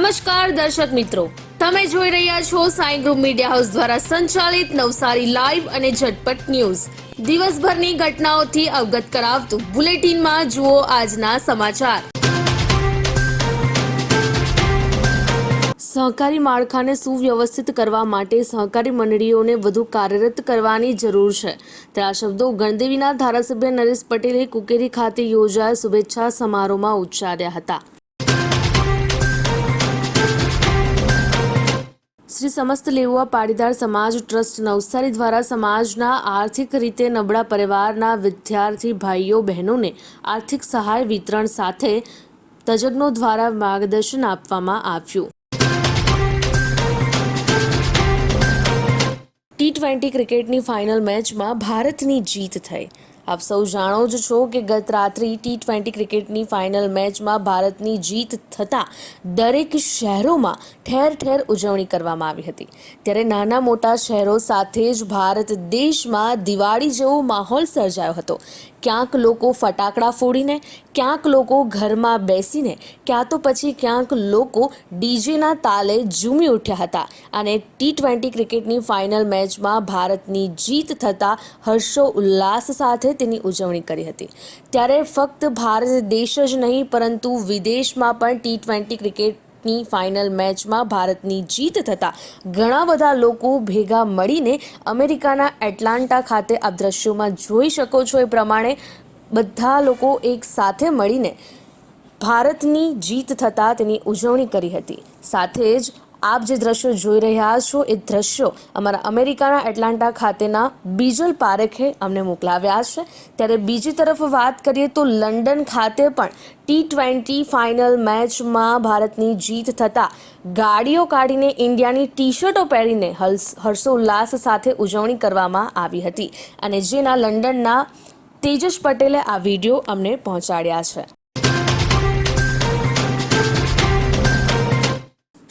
નમસ્કાર દર્શક મિત્રો. તમે જોઈ રહ્યા છો સાઈ ગ્રુપ મીડિયા હાઉસ દ્વારા સંચાલિત નવસારી લાઈવ અને ઝટપટ ન્યૂઝ. દિવસભરની ઘટનાઓથી અવગત કરાવતું બુલેટિનમાં જુઓ આજના સમાચાર. સહકારી માળખાને સુવ્યવસ્થિત કરવા માટે સહકારી મંડળીઓને વધુ કાર્યરત કરવાની જરૂર છે. તેવા શબ્દો ગણદેવીના ધારાસભ્ય નરેશ પટેલે કુકેરી ખાતે યોજાયેલ શુભેચ્છા સમારોહમાં ઉચ્ચાર્યા હતા. શ્રી સમસ્ત લેઉવા પાટીદાર સમાજ ટ્રસ્ટ નવસારી દ્વારા સમાજના આર્થિક રીતે નબળા પરિવારના વિદ્યાર્થી ભાઈઓ, બહેનોને આર્થિક સહાય વિતરણ સાથે તજજ્ઞો દ્વારા માર્ગદર્શન આપવામાં આવ્યું. ટી ટ્વેન્ટી ક્રિકેટની ફાઇનલ મેચમાં ભારતની જીત થઈ. આપ સૌ જાણો જ છો કે ગત રાત્રિ ટી ટ્વેન્ટી ક્રિકેટની ફાઇનલ મેચમાં ભારતની જીત થતાં દરેક શહેરોમાં ઠેર ઠેર ઉજવણી કરવામાં આવી હતી. ત્યારે નાના મોટા શહેરો સાથે જ ભારત દેશમાં દિવાળી જેવો માહોલ સર્જાયો હતો. ક્યાંક લોકો ફટાકડા ફોડીને, ક્યાંક લોકો ઘરમાં બેસીને, ક્યાં તો પછી ક્યાંક લોકો ડીજેના તાલે ઝૂમી ઉઠ્યા હતા. અને ટી ટ્વેન્ટી ક્રિકેટની ફાઇનલ મેચમાં ભારતની જીત થતાં હર્ષો ઉલ્લાસ સાથે તેની ઉજવણી કરી હતી. ત્યારે ફક્ત ભારત દેશ જ નહીં, પરંતુ વિદેશમાં પણ ટી ટ્વેન્ટી ક્રિકેટ ની ફાઇનલ મેચમાં ભારતની જીત થતાં ઘણા બધા લોકો ભેગા મળીને અમેરિકાના એટલાન્ટા ખાતે આ દ્રશ્યોમાં જોઈ શકો છો. એ પ્રમાણે બધા લોકો એક સાથે મળીને ભારતની જીત થતાં તેની ઉજવણી કરી હતી. સાથે જ આપ જે દ્રશ્યો જોઈ રહ્યા છો, એ દ્રશ્યો અમારા અમેરિકાના એટલાન્ટા ખાતેના બીજલ પારેખે અમને મોકલાવ્યા છે. ત્યારે બીજી તરફ વાત કરીએ તો લંડન ખાતે પણ ટી ટ્વેન્ટી ફાઇનલ મેચમાં ભારતની જીત થતાં ગાડીઓ કાઢીને ઇન્ડિયાની ટી શર્ટો પહેરીને હર્ષ- હર્ષોલ્લાસ સાથે ઉજવણી કરવામાં આવી હતી. અને જેના લંડનના તેજસ પટેલે આ વીડિયો અમને પહોંચાડ્યા છે.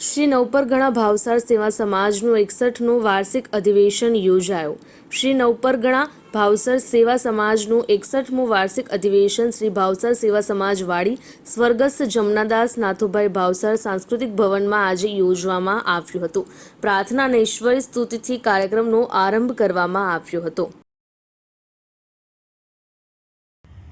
શ્રી નવપરગણા ભાવસાર સેવા સમાજનું એકસઠનું વાર્ષિક અધિવેશન યોજાયું. શ્રી નવપરગણા ભાવસર સેવા સમાજનું એકસઠમું વાર્ષિક અધિવેશન શ્રી ભાવસર સેવા સમાજવાડી સ્વર્ગસ્થ જમનાદાસ નાથુભાઈ ભાવસર સાંસ્કૃતિક ભવનમાં આજે યોજવામાં આવ્યું હતું. પ્રાર્થના અને ઈશ્વરી સ્તુતિથી કાર્યક્રમનો આરંભ કરવામાં આવ્યો હતો.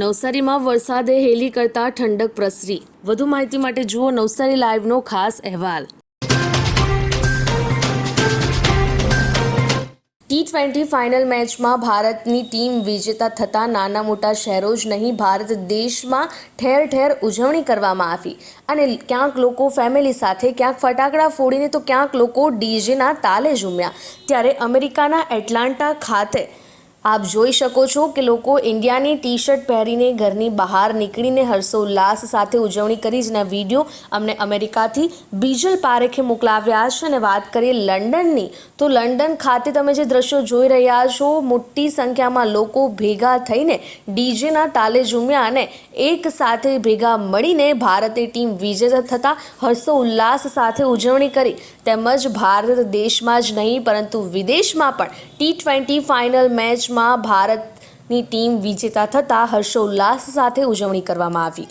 નવસારીમાં વરસાદે હેલી કરતા ઠંડક પ્રસરી. વધુ માહિતી માટે જુઓ નવસારી લાઈવનો ખાસ અહેવાલ. ટી ટ્વેન્ટી ફાઇનલ મેચમાં ભારતની ટીમ વિજેતા થતાં નાના મોટા શહેરો જ નહીં, ભારત દેશમાં ઠેર ઠેર ઉજવણી કરવામાં આવી. અને ક્યાંક લોકો ફેમિલી સાથે, ક્યાંક ફટાકડા ફોડીને તો ક્યાંક લોકો ડીજેના તાલે ઝૂમ્યા. ત્યારે અમેરિકાના એટલાન્ટા ખાતે આપ જોઈ શકો છો કે લોકો ઇન્ડિયાની ટી શર્ટ પહેરીને ઘરની બહાર નીકળીને હર્ષોલ્લાસ સાથે ઉજવણી કરી જેના વીડિયો અમને અમેરિકાથી બીજલ પારેખે મોકલાવ્યા છે અને વાત કરીએ લંડનની, તો લંડન ખાતે તમે જે દ્રશ્યો જોઈ રહ્યા છો, મોટી સંખ્યામાં લોકો ભેગા થઈને ડીજેના તાલે ઝૂમ્યા અને એક સાથે ભેગા મળીને ભારતે ટીમ વિજેતા થતાં હર્ષો ઉલ્લાસ સાથે ઉજવણી કરી. તેમજ ભારત દેશમાં જ નહીં, પરંતુ વિદેશમાં પણ ટી ટ્વેન્ટી ફાઇનલ મેચમાં ભારતની ટીમ વિજેતા થતાં હર્ષોલ્લાસ સાથે ઉજવણી કરવામાં આવી.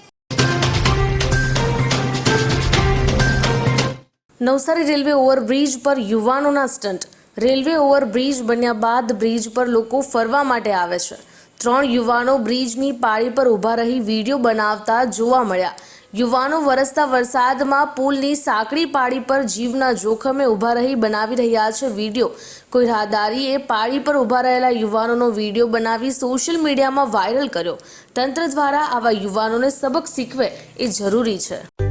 નવસારી રેલવે ઓવરબ્રિજ પર યુવાનોના સ્ટન્ટ. રેલવે ઓવરબ્રિજ બન્યા બાદ બ્રિજ પર લોકો ફરવા માટે આવે છે. ત્રણ યુવાનો બ્રિજની પાળી પર ઊભા રહી વીડિયો બનાવતા જોવા મળ્યા. યુવાનો વરસતા વરસાદમાં પુલની સાંકડી પાળી પર જીવના જોખમે ઊભા રહી બનાવી રહ્યા છે વીડિયો. કોઈ રાહદારીએ પાળી પર ઊભા રહેલા યુવાનોનો વીડિયો બનાવી સોશિયલ મીડિયામાં વાયરલ કર્યો. તંત્ર દ્વારા આવા યુવાનોને સબક શીખવે એ જરૂરી છે.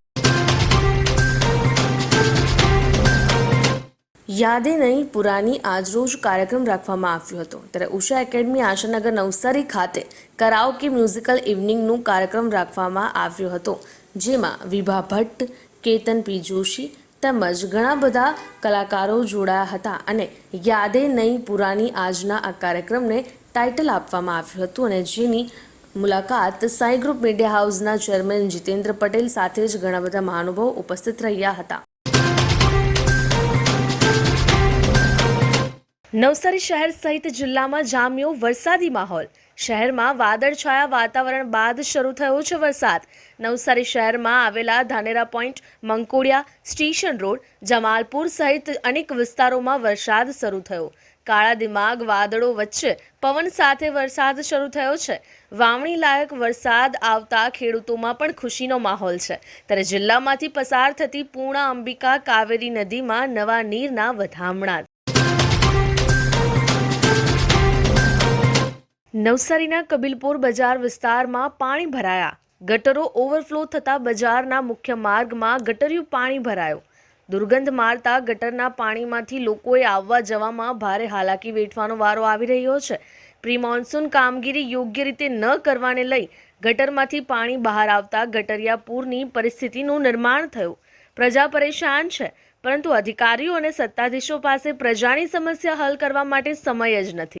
યાદે નહીં પુરાની આજરોજ કાર્યક્રમ રાખવામાં આવ્યો હતો. ત્યારે ઉષા એકેડમી આશાનગર નવસારી ખાતે કરાઓકે મ્યુઝિકલ ઇવનિંગનું કાર્યક્રમ રાખવામાં આવ્યો હતો, જેમાં વિભા ભટ્ટ, કેતન પી જોશી તેમજ ઘણા બધા કલાકારો જોડાયા હતા અને યાદે નહીં પુરાની આજના આ કાર્યક્રમને ટાઇટલ આપવામાં આવ્યું હતું અને જેની મુલાકાત સાંઈ ગ્રુપ મીડિયા હાઉસના ચેરમેન જીતેન્દ્ર પટેલ સાથે જ ઘણા બધા મહાનુભાવો ઉપસ્થિત રહ્યા હતા. નવસારી શહેર સહિત જિલ્લામાં જામ્યો વરસાદી માહોલ. શહેરમાં વાદળછાયા વાતાવરણ બાદ શરૂ થયો છે વરસાદ. નવસારી શહેરમાં આવેલા Dhanera point, Mankodia, station road, Jamalpur સહિત અનેક વિસ્તારોમાં વરસાદ શરૂ થયો. કાળા દિમાગ વાદળો વચ્ચે પવન સાથે વરસાદ શરૂ થયો છે. વાવણી લાયક વરસાદ આવતા ખેડૂતોમાં પણ ખુશીનો માહોલ છે. ત્યારે જિલ્લામાંથી પસાર થતી પૂર્ણા અંબિકા કાવેરી નદીમાં નવા નીરના વધામણા નવસારીના કબીલપુર બજાર વિસ્તારમાં પાણી ભરાયા. ગટરો ઓવરફ્લો થતા બજારના મુખ્ય માર્ગમાં ગટરિયું પાણી ભરાયું. દુર્ગંધ મારતા ગટરના પાણીમાંથી લોકોએ આવવા જવામાં ભારે હાલાકી વેઠવાનો વારો આવી રહ્યો છે. પ્રી મોન્સૂન કામગીરી યોગ્ય રીતે ન કરવાને લઈ ગટરમાંથી પાણી બહાર આવતા ગટરિયા પૂરની પરિસ્થિતિનું નિર્માણ થયું. પ્રજા પરેશાન છે, પરંતુ અધિકારીઓ અને સત્તાધીશો પાસે પ્રજાની સમસ્યા હલ કરવા માટે સમય જ નથી.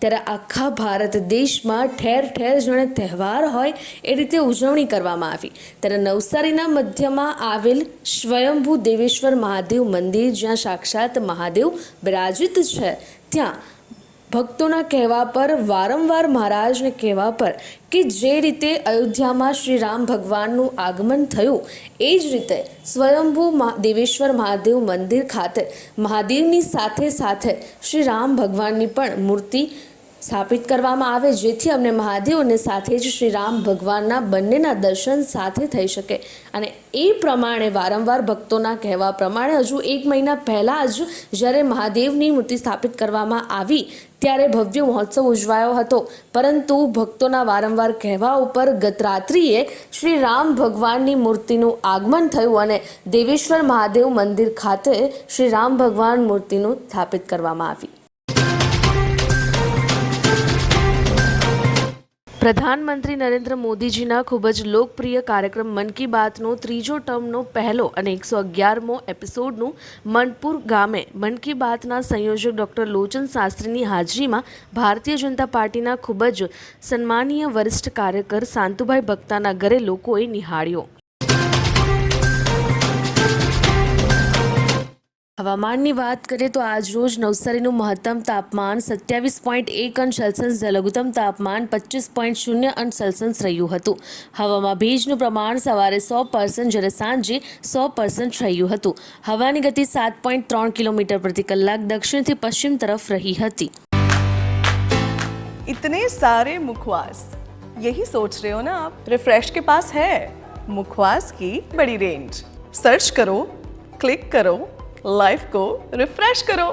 ત્યારે આખા ભારત દેશમાં ઠેર ઠેર જાણે તહેવાર હોય એ રીતે ઉજવણી કરવામાં આવી. ત્યારે નવસારીના મધ્યમાં આવેલ સ્વયંભૂ દેવેશ્વર મહાદેવ મંદિર, જ્યાં સાક્ષાત મહાદેવ બિરાજિત છે, ત્યાં ભક્તોના કહેવા પર, વારંવાર મહારાજને કહેવા પર કે જે રીતે અયોધ્યામાં શ્રી રામ ભગવાનનું આગમન થયું, એ જ રીતે સ્વયંભૂ દેવેશ્વર મહાદેવ મંદિર ખાતે મહાદેવની સાથે સાથે શ્રી રામ ભગવાનની પણ મૂર્તિ સ્થાપિત કરવામાં આવે, જેથી અમને મહાદેવ અને સાથે જ શ્રી રામ ભગવાનના બંનેના દર્શન સાથે થઈ શકે. અને એ પ્રમાણે વારંવાર ભક્તોના કહેવા પ્રમાણે હજુ એક મહિના પહેલાં જ જ્યારે મહાદેવની મૂર્તિ સ્થાપિત કરવામાં આવી, ત્યારે ભવ્ય મહોત્સવ ઉજવાયો હતો. પરંતુ ભક્તોના વારંવાર કહેવા ઉપર ગત રાત્રિએ શ્રી રામ ભગવાનની મૂર્તિનું આગમન થયું અને દેવેશ્વર મહાદેવ મંદિર ખાતે શ્રી રામ ભગવાન મૂર્તિનું સ્થાપિત કરવામાં આવી. પ્રધાનમંત્રી નરેન્દ્ર મોદીજીના ખૂબ જ લોકપ્રિય કાર્યક્રમ મન કી બાતનો ત્રીજો ટર્મનો પહેલો અને એકસો અગિયારમો એપિસોડનું મનપુર ગામે મન કી બાતના સંયોજક ડૉક્ટર લોચન શાસ્ત્રીની હાજરીમાં ભારતીય જનતા પાર્ટીના ખૂબ જ સન્માનીય વરિષ્ઠ કાર્યકર શાંતુભાઈ ભક્તાના ઘરે લોકોએ નિહાળ્યો. હવામાનની વાત કરીએ તો આજ રોજ નવસારીનું મહત્તમ તાપમાન સત્યાવીસ પોઈન્ટ એક અંશ સેલ્સિયસ જ્યારે લઘુત્તમ તાપમાન પચીસ પોઈન્ટ શૂન્ય અંશ સેલ્સિયસ રહ્યું હતું હવામાં ભેજનું પ્રમાણ સવારે સો પર્સન્ટ જ્યારે સાંજે સો પર્સન્ટ રહ્યું હતું હવાની ગતિ સાત પોઈન્ટ ત્રણ કિલોમીટર પ્રતિ કલાક દક્ષિણથી પશ્ચિમ તરફ રહી હતી इतने सारे मुखवास यही सोच रहे हो ना आप रिफ्रेश के पास है मुखवास की बड़ी रेंज सर्च करो क्लिक करो લાઈફ કો રિફ્રેશ કરો